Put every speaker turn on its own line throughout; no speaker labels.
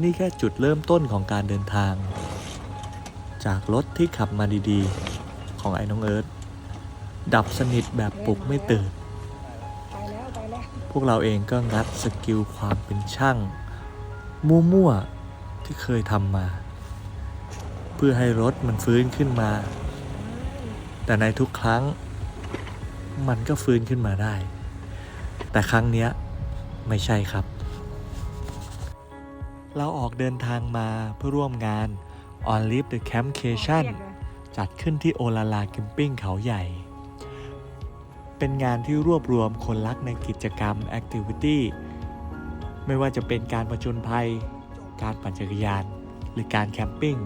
นี่แค่จุดเริ่มต้นของการเดินทาง จากรถที่ขับมาดีๆ ของไอ้น้องเอิร์ธดับสนิทแบบปลุกไม่ตื่น พวกเราเองก็งัดสกิลความเป็นช่าง มั่วๆ ที่เคยทำมา เพื่อให้รถมันฟื้นขึ้นมา แต่ในทุกครั้ง มันก็ฟื้นขึ้นมาได้ แต่ครั้งเนี้ยไม่ใช่ครับ เราออกเดินทางมาเพื่อร่วมงาน On Live the Campcation จัดขึ้นที่โอลาลาแคมปิ้งเขาใหญ่ เป็นงานที่รวบรวมคนรักในกิจกรรม Activity ไม่ว่าจะเป็นการประจนภัย การปั่นจักรยาน หรือการแคมปิ้ง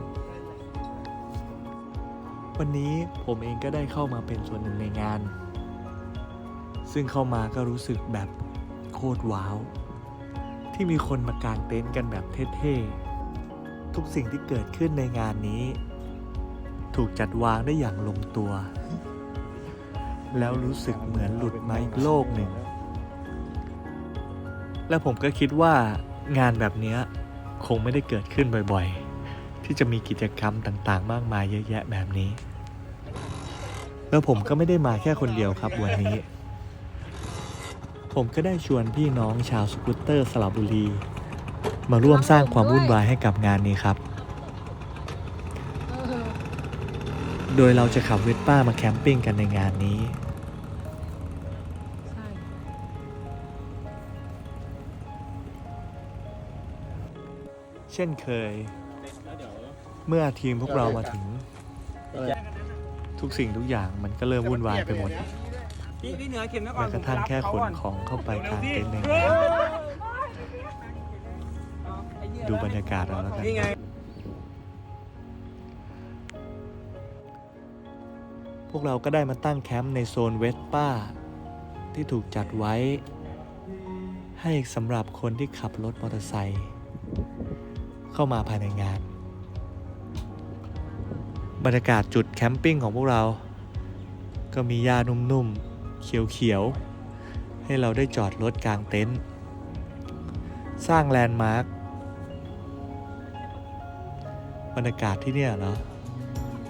วันนี้ผมเองก็ได้เข้ามาเป็นส่วนหนึ่งในงาน ซึ่งเข้ามาก็รู้สึกแบบโคตรว้าว ที่มีคนมากางเต็นท์กันแบบเท่ๆ ทุกสิ่งที่เกิดขึ้นในงานนี้ ถูกจัดวางได้อย่างลงตัว แล้วรู้สึกเหมือนหลุดมาอีกโลกหนึ่ง และผมก็คิดว่างานแบบนี้คงไม่ได้เกิดขึ้นบ่อยๆ ที่จะมีกิจกรรมต่างๆ มากมายเยอะแยะแบบนี้ แล้วผมก็ไม่ได้มาแค่คนเดียวครับวันนี้ ผมก็ได้ชวนพี่น้องชาวสกูตเตอร์สระบุรี มาร่วมสร้างความวุ่นวายให้กับงานนี้ครับ
เออ
โดยเราจะขับเวสป้ามาแคมปิ้งกันในงานนี้
ใช่
เช่นเคย เมื่อทีมพวกเรามาถึง ทุกสิ่งทุกอย่างมันก็เริ่มวุ่นวายไปหมด
พี่พี่เหนือเข็มนะก่อ
แม้
น
กระทั่งแค่ขนของเข้าไปกลางเต็นท์ในงานดูบรรยากาศเอาแล้วกัน
นี่ไง
พวกเราก็ได้มาตั้งแคมป์ในโซนเวสป้า ที่ถูกจัดไว้ ให้สำหรับคนที่ขับรถมอเตอร์ไซค์เข้ามาภายในงาน บรรยากาศจุดแคมปิ้งของพวกเรา ก็มีหญ้านุ่มๆ เขียวๆ ให้เราได้จอดรถกลางเต็นท์สร้างแลนด์มาร์คบรรยากาศที่เนี่ยเนาะ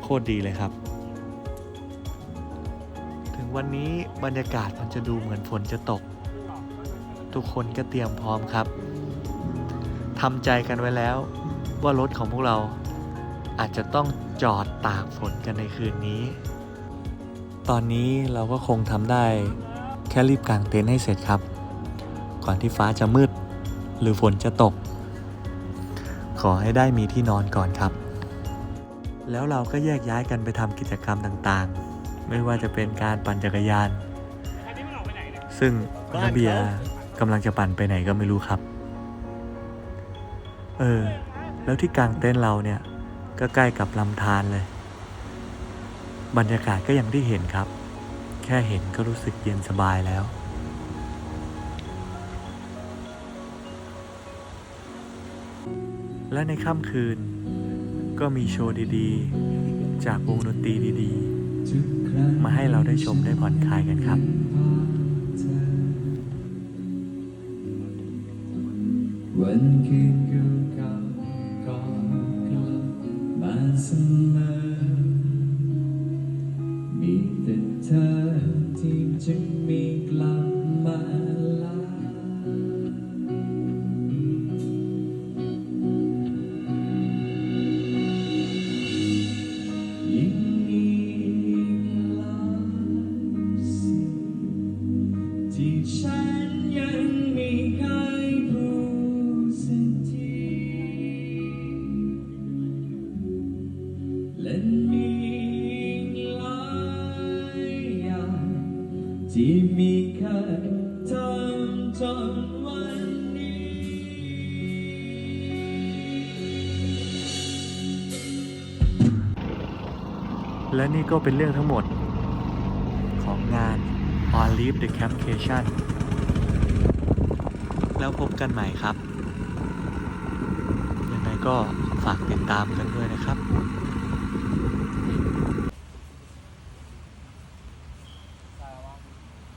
โคตรดีเลยครับ ถึงวันนี้บรรยากาศมันจะดูเหมือนฝนจะตก ทุกคนก็เตรียมพร้อมครับทำใจกันไว้แล้ว ว่ารถของพวกเราอาจจะต้องจอดตากฝนกันในคืนนี้ ตอนนี้เราก็คงทำได้แค่รีบกางเต็นท์ให้เสร็จครับ ก่อนที่ฟ้าจะมืด หรือฝนจะตก ขอให้ได้มีที่นอนก่อนครับ แล้วเราก็แยกย้ายกันไปทำกิจกรรมต่างๆ ไม่ว่าจะเป็นการปั่นจักรยาน ซึ่งนาเบียร์กำลังจะปั่นไปไหนก็ไม่รู้ครับ เออ แล้วที่กลางเต็นท์เราเนี่ย ก็ใกล้กับลำธารเลย บรรยากาศก็อย่างที่เห็นครับ แค่เห็นก็รู้สึกเย็นสบายแล้ว และในค่ำคืน ก็มีโชว์ดีๆ จากวงดนตรีดีๆ มาให้เราได้ชมได้ผ่อนคลายกันครับ
วันคืนก่ ที่ฉันยังไม่เคยพูดสักทีและมีหลายอย่างที่ไม่เคยทำจนวันนี้
และนี่ก็เป็นเรื่องทั้งหมดของงาน or Leave the Campcation แล้วพบกันใหม่ครับ ยังไงก็ฝากติดตามกันด้วยนะครับ